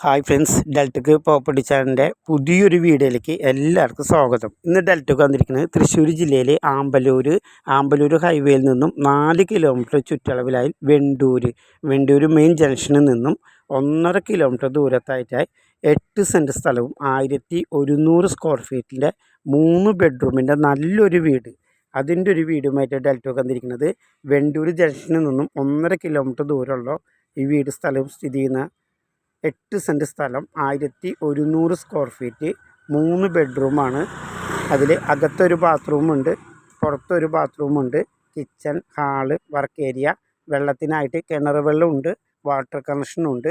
Hi friends ഡെൽറ്റക്ക് property ചാനലിന്റെ പുതിയൊരു വീഡിയോയിലേക്ക് എല്ലാവർക്കും സ്വാഗതം. ഇന്ന് ഡെൽറ്റക്ക് വന്നിരിക്കുന്നത് തൃശ്ശൂർ ജില്ലയിലെ ആമ്പലൂർ ആമ്പലൂർ ഹൈവേയിൽ നിന്നും നാല് കിലോമീറ്റർ ചുറ്റളവിലായി വെണ്ടൂർ വെണ്ടൂർ മെയിൻ ജംഗ്ഷനിൽ നിന്നും ഒന്നര കിലോമീറ്റർ ദൂരത്തായിട്ടായി എട്ട് സെന്റ് സ്ഥലവും ആയിരത്തി ഒരുന്നൂറ് സ്ക്വയർ ഫീറ്റിന്റെ മൂന്ന് ബെഡ്റൂമിന്റെ നല്ലൊരു വീട്. അതിന്റെ ഒരു വീടുമായിട്ട് ഡെൽറ്റക്ക് വന്നിരിക്കുന്നത്. വെണ്ടൂർ ജംഗ്ഷനിൽ നിന്നും ഒന്നര കിലോമീറ്റർ ദൂരമുള്ള ഈ വീട് സ്ഥലവും സ്ഥിതി ചെയ്യുന്ന എട്ട് സെന്റ് സ്ഥലം ആയിരത്തി ഒരുന്നൂറ് സ്ക്വയർ ഫീറ്റ് മൂന്ന് ബെഡ്റൂമാണ് അതിൽ അകത്തൊരു ബാത്റൂമുണ്ട് പുറത്തൊരു ബാത്റൂമുണ്ട് കിച്ചൺ ഹാൾ വർക്ക് ഏരിയ വെള്ളത്തിനായിട്ട് കിണർ വെള്ളമുണ്ട് വാട്ടർ കണക്ഷനുണ്ട്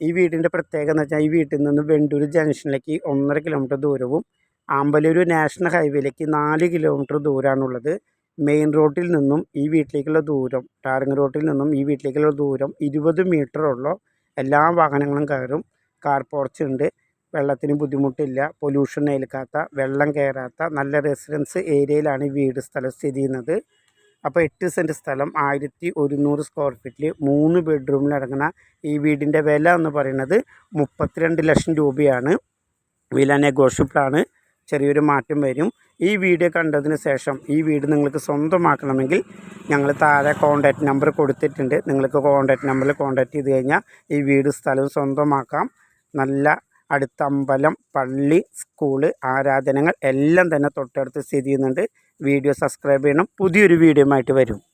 ഈ വീടിന്റെ പ്രത്യേകത എന്ന് വെച്ചാൽ ഈ വീട്ടിൽ നിന്ന് വെണ്ടൂർ ജംഗ്ഷനിലേക്ക് ഒന്നര കിലോമീറ്റർ ദൂരവും ആമ്പലൂർ നാഷണൽ ഹൈവേയിലേക്ക് നാല് കിലോമീറ്റർ ദൂരമാണുള്ളത് മെയിൻ റോഡിൽ നിന്നും ഈ വീട്ടിലേക്കുള്ള ദൂരം ടാറിങ് റോഡിൽ നിന്നും ഈ വീട്ടിലേക്കുള്ള ദൂരം ഇരുപത് മീറ്ററുള്ള എല്ലാ വാഹനങ്ങളും കയറും. കാർ പോർച്ച് ഉണ്ട്. വെള്ളത്തിന് ബുദ്ധിമുട്ടില്ല. പൊല്യൂഷൻ ഏൽക്കാത്ത വെള്ളം കയറാത്ത നല്ല റെസിഡൻസ് ഏരിയയിലാണ് ഈ വീട് സ്ഥലം സ്ഥിതി ചെയ്യുന്നത്. അപ്പോൾ എട്ട് സെന്റ് സ്ഥലം ആയിരത്തി ഒരുന്നൂറ് സ്ക്വയർ ഫീറ്റിൽ മൂന്ന് ബെഡ്റൂമിലടങ്ങുന്ന ഈ വീടിന്റെ വില എന്ന് പറയുന്നത് മുപ്പത്തിരണ്ട് ലക്ഷം രൂപയാണ്. വില നെഗോഷ്യബിളാണ് ചെറിയൊരു മാറ്റം വരും. ഈ വീഡിയോ കണ്ടതിന് ശേഷം ഈ വീട് നിങ്ങൾക്ക് സ്വന്തമാക്കണമെങ്കിൽ ഞങ്ങൾ താഴെ കോൺടാക്റ്റ് നമ്പർ കൊടുത്തിട്ടുണ്ട്. നിങ്ങൾക്ക് കോൺടാക്റ്റ് നമ്പറിൽ കോൺടാക്റ്റ് ചെയ്ത് കഴിഞ്ഞാൽ ഈ വീട് സ്ഥലവും സ്വന്തമാക്കാം. നല്ല അടുത്ത അമ്പലം പള്ളി സ്കൂൾ ആരാധനകൾ എല്ലാം തന്നെ തൊട്ടടുത്ത് സ്ഥിതി ചെയ്യുന്നുണ്ട്. വീഡിയോ സബ്സ്ക്രൈബ് ചെയ്യണം. പുതിയൊരു വീഡിയോ ആയിട്ട് വരും.